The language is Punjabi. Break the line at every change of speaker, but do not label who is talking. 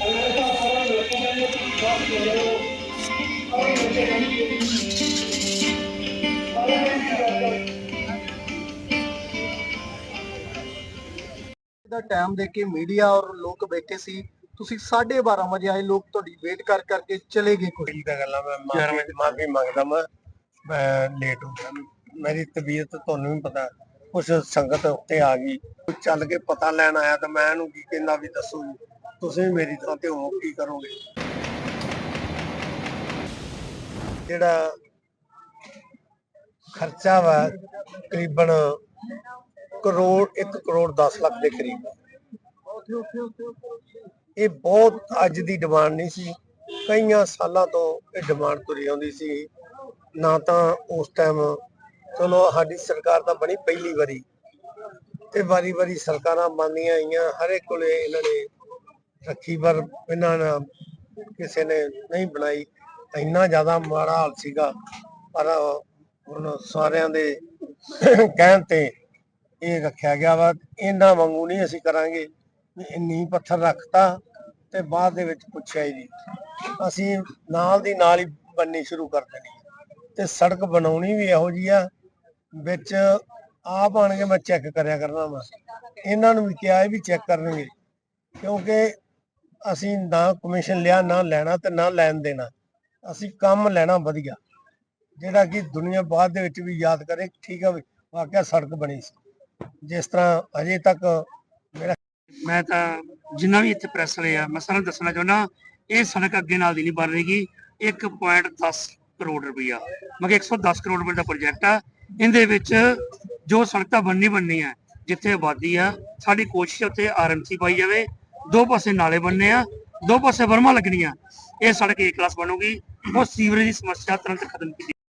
ਦਾ ਟਾਈਮ ਦੇ ਕੇ ਮੀਡੀਆ ਔਰ ਲੋਕ ਬੈਠੇ ਸੀ। ਤੁਸੀਂ 12:30 ਵਜੇ ਆਏ ਲੋਕ ਤੁਹਾਡੀ ਵੇਟ ਕਰ ਕਰਕੇ ਚਲੇ ਗਏ ਕੋਈ
ਠੀਕ ਗੱਲਾਂ ਮੈਂ ਮਾਫੀ ਮਾਫੀ ਮੰਗਦਾ ਮੈਂ ਮੈਂ ਲੇਟ ਹੋ ਗਿਆ। ਮੇਰੀ ਤਬੀਅਤ ਤੁਹਾਨੂੰ ਵੀ ਪਤਾ ਕੁਛ ਸੰਗਤ ਉੱਤੇ ਆ ਗਈ। ਚੱਲ ਕੇ ਪਤਾ ਲੈਣ ਆਇਆ ਤਾਂ ਮੈਂ ਇਹਨੂੰ ਕੀ ਕਹਿੰਦਾ ਵੀ ਦੱਸੋ ਜੀ। ਤੁਸੀਂ ਵੀ ਮੇਰੀ ਥਾਂ ਤੇ ਹੋ ਕੀ ਕਰੋਗੇ? ਜਿਹੜਾ ਖਰਚਾ ਵਾ, ਤਕਰੀਬਨ ਕਰੋੜ 1 ਕਰੋੜ 10 ਲੱਖ ਦੇ ਕਰੀਬ। ਇਹ ਬਹੁਤ ਅੱਜ ਦੀ ਡਿਮਾਂਡ ਨਹੀਂ ਸੀ। ਕਈਆਂ ਸਾਲਾਂ ਤੋਂ ਇਹ ਡਿਮਾਂਡ ਤੁਰੀ ਆਉਂਦੀ ਸੀ। ਨਾ ਤਾਂ ਉਸ ਟਾਈਮ ਚਲੋ ਸਾਡੀ ਸਰਕਾਰ ਤਾਂ ਬਣੀ ਪਹਿਲੀ ਵਾਰੀ। ਤੇ ਵਾਰੀ-ਵਾਰੀ ਸਰਕਾਰਾਂ ਬਣਦੀਆਂ ਆਈਆਂ ਹਰ ਇੱਕ ਕੋਲੇ ਇਹਨਾਂ ਨੇ ਰੱਖੀ, ਪਰ ਇਹਨਾਂ ਨੇ ਕਿਸੇ ਨੇ ਨਹੀਂ ਬਣਾਈ। ਇੰਨਾ ਜ਼ਿਆਦਾ ਮਾੜਾ ਹਾਲ ਸੀਗਾ, ਪਰ ਹੁਣ ਸਾਰਿਆਂ ਦੇ ਕਹਿਣ ਤੇ ਇਹ ਰੱਖਿਆ ਗਿਆ ਵਾ, ਇਹਨਾਂ ਵਾਂਗੂ ਨਹੀਂ ਅਸੀਂ ਕਰਾਂਗੇ ਵੀ ਪੱਥਰ ਰੱਖਤਾ ਤੇ ਬਾਅਦ ਦੇ ਵਿੱਚ ਪੁੱਛਿਆ ਹੀ ਨਹੀਂ। ਅਸੀਂ ਨਾਲ ਦੀ ਨਾਲ ਹੀ ਬੰਨੀ ਸ਼ੁਰੂ ਕਰ ਦੇਣੀ ਤੇ ਸੜਕ ਬਣਾਉਣੀ ਵੀ ਇਹੋ ਜੀ ਆ, ਵਿੱਚ ਆਪ ਆਣ ਕੇ ਮੈਂ ਚੈੱਕ ਕਰਿਆ ਕਰਨਾ ਵਾ। ਇਹਨਾਂ ਨੂੰ ਵੀ ਕਿਹਾ ਵੀ ਚੈੱਕ ਕਰਨਗੇ, ਕਿਉਂਕਿ ਅਸੀਂ ਨਾ ਕਮਿਸ਼ਨ ਲਿਆ, ਨਾ ਲੈਣਾ ਤੇ ਨਾ ਲੈਣ ਦੇਣਾ। ਅਸੀਂ ਕੰਮ ਲੈਣਾ ਵਧੀਆ। ਜਿਹੜਾ ਕਿ ਦੁਨੀਆ ਬਾਅਦ ਦੇ ਵਿੱਚ ਵੀ ਯਾਦ ਕਰੇ, ਠੀਕ ਆ ਵਾਕਿਆ ਸੜਕ ਬਣੀ ਸੀ। ਜਿਸ ਤਰ੍ਹਾਂ ਅਜੇ ਤੱਕ ਮੇਰਾ
ਮੈਂ ਤਾਂ ਜਿੰਨਾ ਵੀ ਇੱਥੇ ਪ੍ਰੈਸ ਵਾਲੇ ਮੈਂ ਸਾਰਿਆਂ ਦੱਸਣਾ ਚਾਹੁੰਦਾ, ਇਹ ਸੜਕ ਅੱਗੇ ਨਾਲ ਦੀ ਨਹੀਂ ਬਣ ਰਹੀਗੀ 1.10 ਕਰੋੜ ਰੁਪਈਆ। ਮਗੇ 110 ਕਰੋੜ ਰੁਪਏ ਦਾ ਪ੍ਰੋਜੈਕਟ ਆ। ਇਹਦੇ ਵਿੱਚ ਜੋ ਸੜਕਾਂ ਬਣਨੀ ਬਣਨੀ ਆ, ਜਿੱਥੇ ਆਬਾਦੀ ਆ, ਸਾਡੀ ਕੋਸ਼ਿਸ਼ ਉੱਥੇ ਆਰਐਮਸੀ ਪਾਈ ਜਾਵੇ। ਦੋ ਪਾਸੇ ਨਾਲੇ ਬਣਨੇ ਆ, ਦੋ ਪਾਸੇ ਵਰਮਾ ਲੱਗਣੀਆਂ। ਇਹ ਸੜਕ ਏ ਕਲਾਸ ਬਣੂਗੀ। ਉਹ ਸੀਵਰੇਜ ਦੀ ਸਮੱਸਿਆ ਤੁਰੰਤ ਖਤਮ ਕੀਤੀ